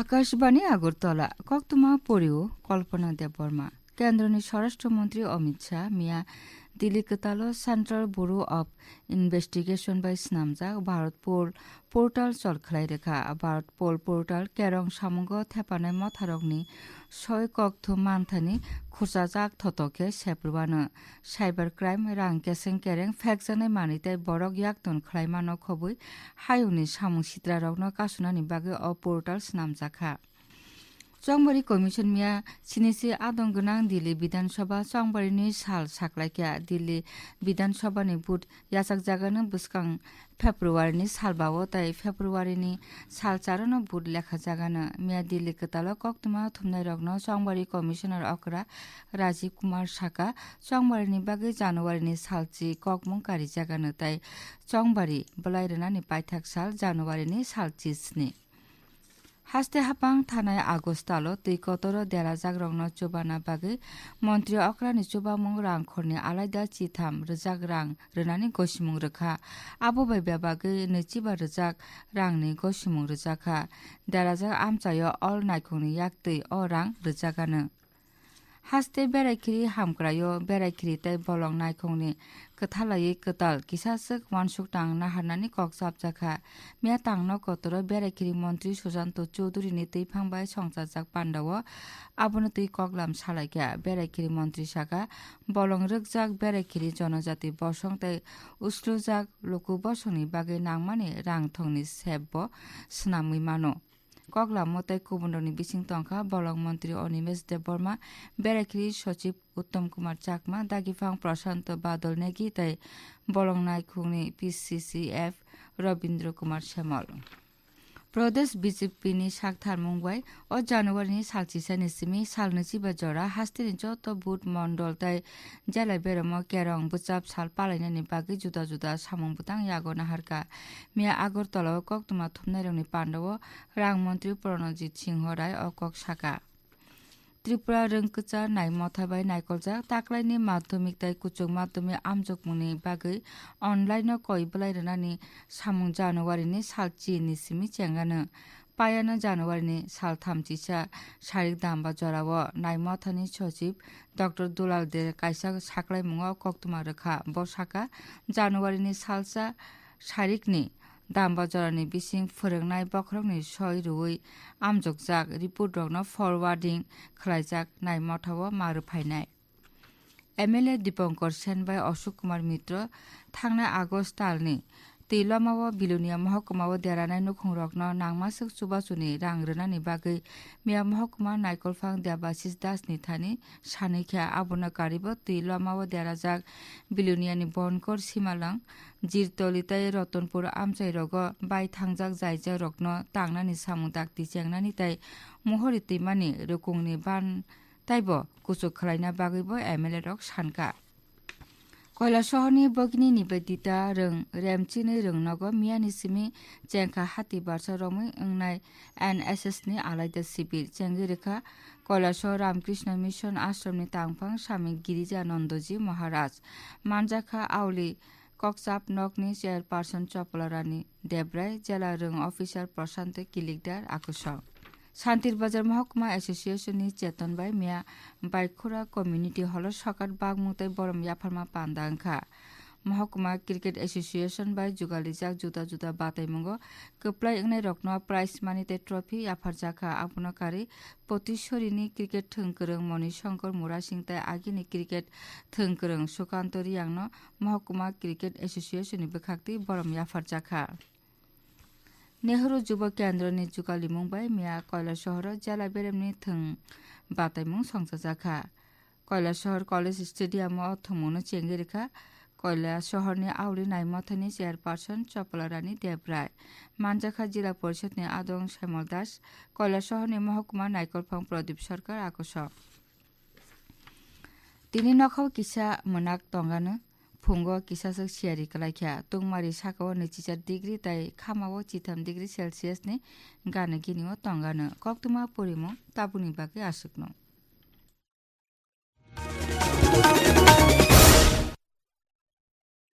আকাশবাণী আগরতলা কক্তমা পরিও কল্পনা দেববর্মা। কেন্দ্রনি স্বরাষ্ট্রমন্ত্রী অমিত শাহ মিয়া দিলিকতাল সেন্ট্রাল ব্যুরো অফ ইনভেস্টিগেশন বাই স্নামজাক ভারত পোল পোর্টাল চলখলাই রেখা ভারত পোল পোর্টাল কেরং সামগ থেপানায় মথারকনি সয় কক্থ মানথানি খোসাজাক থতকে সেপ্রবানো সাইবার ক্রাইম রাং কেসেং কেরেং ফেকজানায় মানিতে বরক ইয়াক তন খলাইমানো খবই হায়ুনি সামু সিত্রারগ্ন কাসুনানি বাগে অ পোর্টাল স্নামজাখা চংবারি কমিশন মিয়া সিনিসি আদং গনাং দিল্লি বিধানসভা চংবারিনি সাল সাকলাইকিয়া দিল্লি বিধানসভানি বুট यासाक जागानो बुस्कां फेब्रुवारिनि सालबावो ताइ फेब्रुवारिनि साल चारनो बुट लेखा जागानो मिया दिल्ली कतालो कक्तमा थुमनाय रगनो चंबारी कमिशनार अकरा राजीव कुमार साका चंबारिनि बागै जानुवारिनि सालची ककमुं कारि जागानो ताइ चंबारी बलाइरनानि पाइथाक साल जानुवारिनि सालची स्नि হাস্তে হাপাং থানায় আগস্টালো তৈ কতর দেরা জাগ্রংনো চোবানা বাগে মন্ত্রী অক্রানি চোবামং রাং খরনি আলাইদা চিথাম রোজাক রাং রোনানি গসিমং রেখা। আবো বাইবা বাগৈ নৈচিবা রোজাক রাংনি গসিমং রোজাখা। দেরাজাক আমচায় অল নাইখংনি ইয়াক তৈ অ রাং রোজাগানো। হাস্তে বেড়াইখিরি হামগ্রাयो বেড়াইখিরি তাই বলং নাইখংনি কথালাयै কতাল কিসাসক ওয়ানসুক টাং নাহারনানি কক সাবজাখা মিয়া টাংনো কতর বেড়াইখিরি মন্ত্রী সুশান্ত চৌধুরীনি তৈ ফাংবাই সংসারজাক পান্ডাও আবনো তৈ কগলাম সালাইকা বেড়াইখিরি মন্ত্রী শাখা বলং রোগজাক বেড়াইখিরি জনজাতি বসং তাই উস্লুজাক লকু বসংনি বাগৈ নাংমানি রাং থংনি সেব্ব স্নামুই মানো কগলা মতাই কুবন্ডনি বিসিং তংখা বলং মন্ত্রী অনিমেষ দেববর্মা বেড়াখিরি সচিব উত্তম কুমার চাকমা, দাগিফাং প্রশান্ত বাদল নেগি, তাই বলং নাইখুংনি পিসিসিএফ রবীন্দ্র কুমার শ্যামল। प्रदेश बीजेपीनि साक थारमुंबाय अ जानुवारिनि सालचिसा निसिमि सालनो सिबा जरा हास्तिनि ज त बुट मण्डल तै जेला बेरम केरं बुचाप साल पालायनायनि बागै जुदा जुदा सामुं बुतां यागो नाहारका मिया आगरतला कक्तमा थुमनायरंनि पाण्डव रांमन्त्री प्रणजित सिंह राय अ कक साका ত্রিপুরা रोंगोचा नाय मथाबाय नायकलजाक ताकलायनि माध्यमिक ताय कुचुक माध्यमिक आमजकमुनि बागै अनलाइन कयबलाय रनानि सामुं जानुवारिनि सालचि निसिमि चेंगानो পায়ানো জানুয়ারিনি সাল থামচিসা শারীরিক দাম্বা জড়াব নাইমথানি সচিব ডক্টর দুলাল দে কাইসা সাকলাই মুঙ কক্তমা রেখা। বসাকা জানুয়ারিনি সালসা শারীরিকনি दामबाजारनि बिसिं फोरोंनाय बख्रंनि सय रुयै आमजगजाक रिपर्ट रगनो फरवार्डिं खालायजाक नाय मावथाव मारुफायनाय एमएलए दीपंकर सेन बाय अशोक कुमार मित्र थांनाय August tuiloma o bilunia mahokuma o deranai nokhungrokno nangmasik chubachuni rang rwnani bagwi meya mahokuma naikolfang deabasis dasni thani sanikha abona karibo tuiloma o derajak biluniani bonkor simalang jirtolitai Ratanpur আমচাই রগ by থাংজাক যাইজা রগ্ন তাংনানি সামুং দাগতি চেংনানি তাই মহরিতৈমানি রকমনি বান তাইব কুচুক খালাইনা বাগৈব এম এল এ রক সানকা শহরনি বগিনি নিবেদিতা রং রেমচিনি রংনগ মিয়ানি সিমি চেংখা হাতি বারসা রমৈ ওংনাই এন এস এস नि আলাইদা শিবির চেঙ্গি রেখা কৈলাসহ রামকৃষ্ণ মিশন আশ্রমনি তাংফাং স্বামী গিরিজানন্দজি মহারাজ মানজাখা আউলি ককচাপ নকনি চেয়ারপারসন চপলারানী দেবরায় জেলা রং অফিসার প্রশান্ত কিলিকদার আকর্ষণ শান্তির বাজার মহকুমা এসোসিয়েশন চেতন বাই মিয়া বাইখোরা কমিউনিটি হলের সকাট বাগমুতাই বরম ইয়াফার্মা পান্ডাংখা মহকুমা ক্রিকেট এসোসিয়েশন বাই যুগালি যাক জুদা জুদা বাতাই মঙ্গ। কপ্লাই এংনাই রকন প্রাইজ মানিতে ট্রফি, আফার জাখা আপনকারী পতিশ্বরীনি ক্রিকেট থংকরং, মণিশঙ্কর মুরা সিং সিংতাই আগিনি ক্রিকেট থংকরং। সুকান্ত রিয়াংন মহকুমা ক্রিকেট এসোসিয়েশন বখাক্তি বরম ইয়াফার জাখা। নেহরু যুব কেন্দ্র নিযুকালি মুংবাই মেয়া কয়লা শহর, জেলা বেরেমনি, থং বাতাইমুং সংসাজাখা কয়লা শহর কলেজ স্টেডিয়াম, অর্থমুনো চেঙ্গে রেখা কয়লা শহরনি আউলি নাইমথানি চেয়ারপারসন চপলা রানী দেবরায়। মানজাখা জেলা পরিষদনি আদং শ্যামল দাস। কয়লা শহরনি মহকুমা নাইকলফং প্রদীপ সরকার আকর্ষক। তিনি নখাও কিসা মনাক তঙ্গানো। फुंगो किसासक सियारी कलाइख्या तुंगमारी साकाव नैजिचार डिग्री ताई खामाव चिथाम डिग्री सेलसियासनि गानो गिनिव तंगानो कक्तुमा परिमो ताबुनि बागै आसुकनो